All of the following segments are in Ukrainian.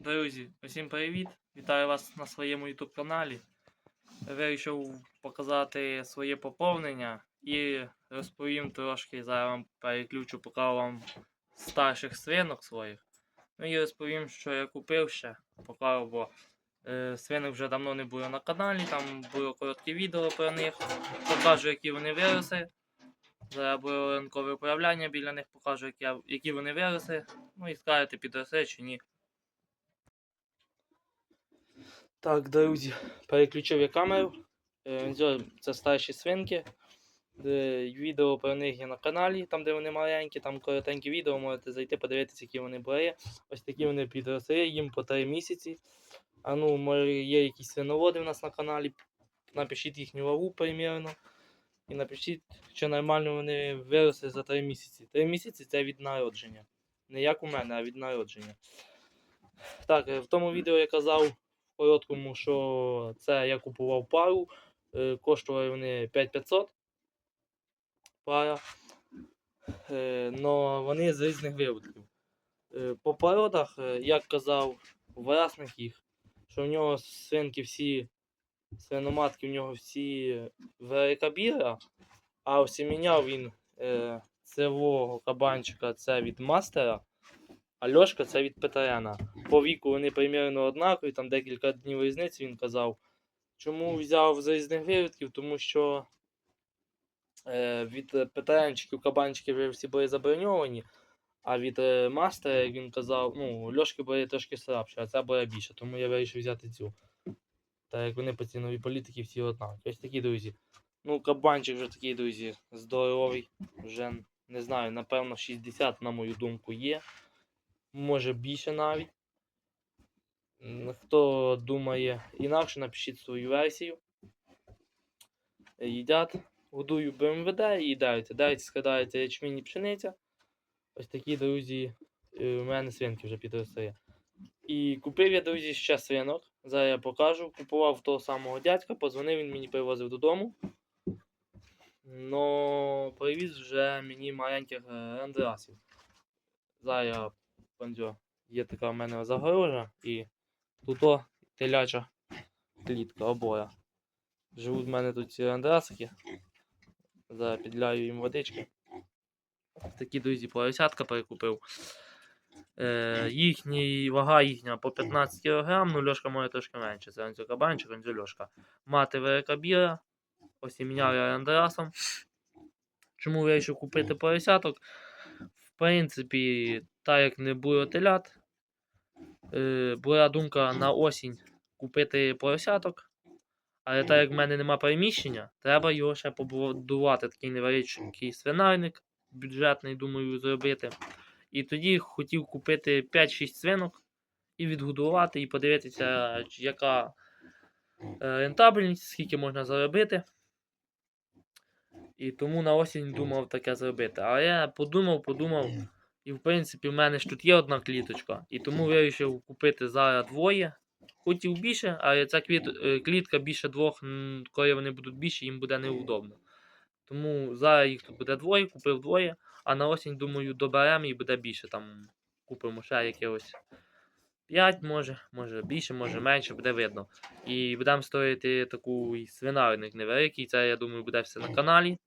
Друзі, усім привіт! Вітаю вас на своєму YouTube каналі. Вирішив показати своє поповнення і розповім трошки, зараз вам переключу, покажу вам старших свинок своїх. Ну і розповім, що я купив ще. Покажу, бо е, свинок вже давно не було на каналі, там було коротке відео про них. Покажу, які вони виросли. Зараз було ранкове управляння біля них, покажу, як я, які вони виросли. Ну і скажете, підросли чи ні. Так, друзі, переключив я камеру. Е, Це старші свинки. Відео про них є на каналі, там де вони маленькі, там коротенькі відео, можете зайти подивитися, які вони були. Ось такі вони підросли, їм по 3 місяці. А ну, може, є якісь свиноводи в нас на каналі. Напишіть їхню вагу примірно. І напишіть, чи нормально вони виросли за 3 місяці. 3 місяці це від народження. Не як у мене, а від народження. Так, е, в тому відео я казав короткому, що це я купував пару. е, Коштували вони 5500 пара. Е, Но вони з різних виводків. Е, По породах, як казав власник їх, що в нього свинки всі, свиноматки в нього всі великабіра, а осіміняв він цевого кабанчика це від мастера, а льошка це від Петрена. По віку вони примірно однакові, там декілька днів різниці він казав. Чому взяв з різних вивідків? Тому що е, від Петренчиків кабанчики вже всі були заброньовані, а від е, мастера, як він казав, ну, льошки були трошки слабші, а ця була більша, тому я вирішив взяти цю. Так як вони по ціновій політики всі однакові. Ось такі друзі. Ну, кабанчик вже такий, друзі, здоровий. Вже не знаю, напевно, 60, на мою думку, є. Може більше навіть. Хто думає інакше, напишіть свою версію. Е, Їдять, годую БМВД і їдаються. Далі складається ячмінь пшениця. Ось такі, друзі, е, у мене свинки вже підросли. І купив я, друзі, ще свинок. Зараз я покажу. Купував того самого дядька, позвонив, він мені привозив додому. Но привіз вже мені маленьких е, андрасів. Зараз я Пандзьо, є така в мене загорожа і тут о, теляча клітка обоя. Живуть в мене тут ці андрасики. Зараз підляю їм водички. Такі друзі, поросятка перекупив. Е, їхній, вага їхня по 15 кг, ну льошка може трошки менше. Це Анзю кабанчик. Мати велика біра, осім'яв я андрасом. Чому вирішив купити поросяток? Принципі, так як не було телят, е, була думка на осінь купити поросяток. Але так як в мене нема переміщення, треба його ще побудувати такий невеличкий свинарник, бюджетний, думаю, зробити. І тоді хотів купити 5-6 свинок і відгодувати, і подивитися, яка е, рентабельність, скільки можна заробити. І тому на осінь думав таке зробити. А я подумав, подумав, і в принципі в мене ж тут є одна кліточка. І тому вирішив купити зараз двоє. Хотів більше, але ця е, клітка більше двох, коли вони будуть більше, їм буде неудобно. Тому зараз їх тут буде двоє, купив двоє, а на осінь, думаю, доберемо і буде більше. Там купимо ще якихось 5, може, може більше, може менше, буде видно. І будемо строїти таку і свинарник невеликий. Це, я думаю, буде все на каналі.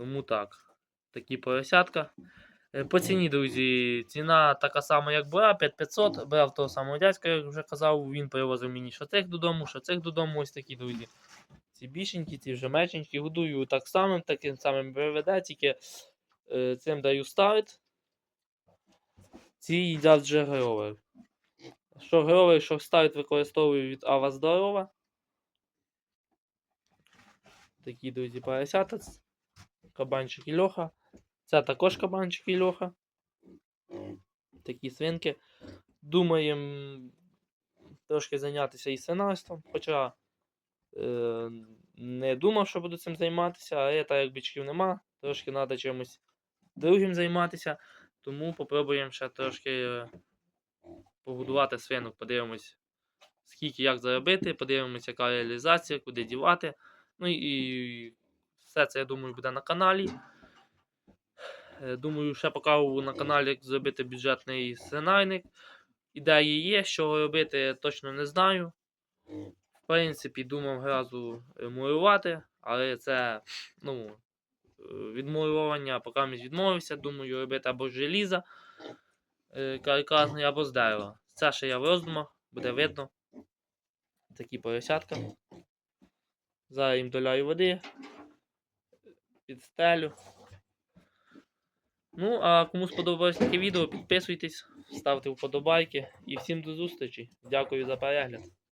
Тому так. Такі поросятка. Е, По ціні, друзі, ціна така сама, як була, 5500. Брав того самого дядька, як вже казав, він привозив мені цих додому, цих додому, ось такі, друзі. Ці більшенькі, ці вже меншенькі, годую так самим, таким самим БВД, тільки е, цим даю старт. Ці їдять вже гровер. Що гровер, що старт використовую від Ава Здорова. Такі, друзі, поросята. Кабанчик і льоха. Це також кабанчик і льоха. Такі свинки. Думаємо трошки зайнятися і свинарством. Хоча е, не думав, що буду цим займатися, але так як бичків нема, трошки треба чимось другим займатися. Тому попробуємо ще трошки е, побудувати свинок, подивимось, скільки як заробити, подивимось, яка реалізація, куди дівати. Ну і все це, я думаю, буде на каналі. Е, Думаю, ще покажу на каналі, як зробити бюджетний сценарник. ідеї є, що робити, точно не знаю. В принципі, думав гразу е, мурувати, але це, ну, е, від мурування, поки місь відмовився, думаю робити або з желіза каркасний, або з дерева. Це ще я в роздумах, буде видно. Такі поросятка. Зараз їм доляю води, підстелю. Ну, а кому сподобалось таке відео, підписуйтесь, ставте вподобайки і всім до зустрічі. Дякую за перегляд.